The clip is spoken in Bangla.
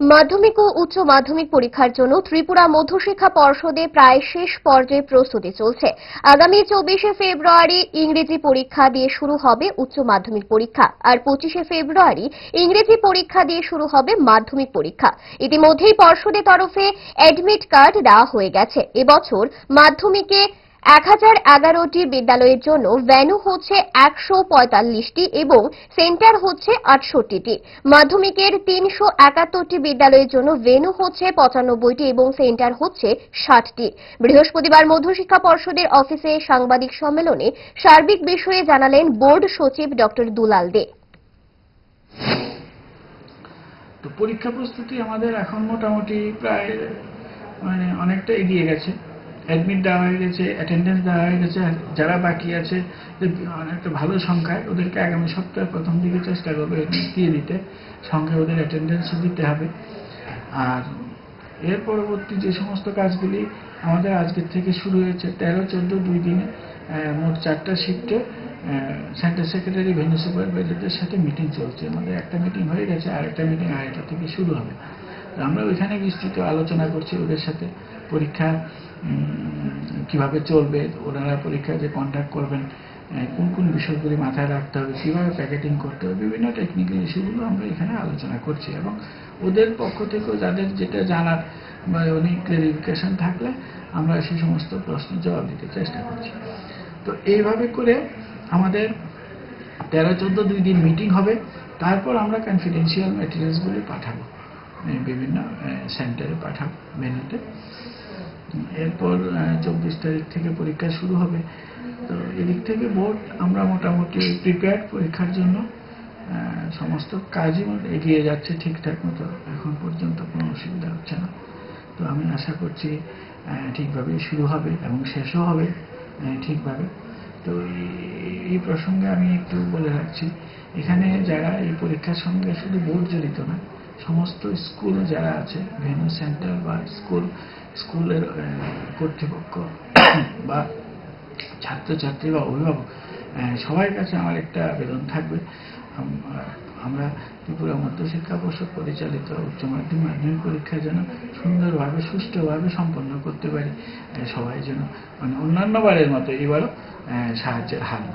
মাধ্যমিক ও উচ্চ মাধ্যমিক পরীক্ষার জন্য ত্রিপুরা মধ্যশিক্ষা পর্ষদে প্রায় শেষ পর্যায়ে প্রস্তুতি চলছে। আগামী চব্বিশে ফেব্রুয়ারি ইংরেজি পরীক্ষা দিয়ে শুরু হবে উচ্চ মাধ্যমিক পরীক্ষা, আর পঁচিশে ফেব্রুয়ারি ইংরেজি পরীক্ষা দিয়ে শুরু হবে মাধ্যমিক পরীক্ষা। ইতিমধ্যেই পর্ষদের তরফে অ্যাডমিট কার্ড দেওয়া হয়ে গেছে। এবছর মাধ্যমিকে এক হাজার এগারোটি বিদ্যালয়ের জন্য ভ্যানু হচ্ছে একশো পঁয়তাল্লিশটি এবং সেন্টার হচ্ছে আটষট্টিটি। মাধ্যমিকের তিনশো একাত্তরটি বিদ্যালয়ের জন্য ভেনু হচ্ছে পঁচানব্বইটি এবং সেন্টার হচ্ছে ষাটটি। বৃহস্পতিবার মধ্যশিক্ষা পর্ষদের অফিসে সাংবাদিক সম্মেলনে সার্বিক বিষয়ে জানালেন বোর্ড সচিব ডক্টর দুলাল দে। পরীক্ষা প্রস্তুতি আমাদের এখন মোটামুটি প্রায় মানে অনেকটা এগিয়ে গেছে। অ্যাডমিট দেওয়া হয়ে গেছে অ্যাটেন্ডেন্স দেওয়া হয়ে গেছে যারা বাকি আছে অনেকটা ভালো সংখ্যায়, ওদেরকে আগামী সপ্তাহে প্রথম দিকে চেষ্টা করব অ্যাডমিট দিয়ে দিতে। সঙ্গে ওদের অ্যাটেন্ডেন্স দিতে হবে। আর এর পরবর্তী যে সমস্ত কাজগুলি আমাদের আজকের থেকে শুরু হয়েছে, তেরো, চোদ্দ, দুই দিনে মোট চারটা শিফটে সেন্টার সেক্রেটারি ভেন্যু সুপারভাইজারদের সাথে মিটিং চলছে। আমাদের একটা মিটিং হয়ে গেছে, আর একটা মিটিং আড়াইটা থেকে শুরু হবে। আমরা ওইখানে বিস্তৃত আলোচনা করছি ওদের সাথে। পরীক্ষা কীভাবে চলবে ওনারা পরীক্ষা যে কন্ট্যাক্ট করবেন কোন কোন বিষয়গুলি মাথায় রাখতে হবে, কীভাবে প্যাকেটিং করতে হবে, বিভিন্ন টেকনিক্যাল ইস্যুগুলো আমরা এখানে আলোচনা করছি এবং ওদের পক্ষ থেকেও যাদের যেটা জানার বা অনেক ক্লারিফিকেশন থাকলে আমরা সেই সমস্ত প্রশ্নের জবাব দিতে চেষ্টা করছি। তো এইভাবে করে আমাদের তেরো, চোদ্দ, দুই দিন মিটিং হবে, তারপর আমরা কনফিডেন্সিয়াল ম্যাটেরিয়ালসগুলি পাঠাবো। বিভিন্ন সেন্টারে পাঠাবো মেনুতে। এরপর চব্বিশ তারিখ থেকে পরীক্ষা শুরু হবে। তো এদিক থেকে বোর্ড আমরা মোটামুটি প্রিপেয়ার্ড পরীক্ষার জন্য সমস্ত কাজই এগিয়ে যাচ্ছে ঠিকঠাক মতো। এখন পর্যন্ত কোনো অসুবিধা হচ্ছে না। তো আমি আশা করছি ঠিকভাবে শুরু হবে এবং শেষও হবে ঠিকভাবে। তো এই প্রসঙ্গে আমি একটু বলে রাখছি, এখানে যারা এই পরীক্ষার সঙ্গে শুধু বোর্ড জড়িত না সমস্ত স্কুল যারা আছে ভেনু সেন্টার বা স্কুল, স্কুলের কর্তৃপক্ষ বা ছাত্রছাত্রী বা অভিভাবক সবার কাছে আমার একটা আবেদন থাকবে আমরা ত্রিপুরা মধ্যশিক্ষা পর্ষদ পরিচালিত উচ্চ মাধ্যমিক মাধ্যমিক পরীক্ষা যেন সুন্দরভাবে, সুষ্ঠুভাবে সম্পন্ন করতে পারি সবাই যেন মানে অন্যান্য বারের মতো এবারও সাহায্যের হাত।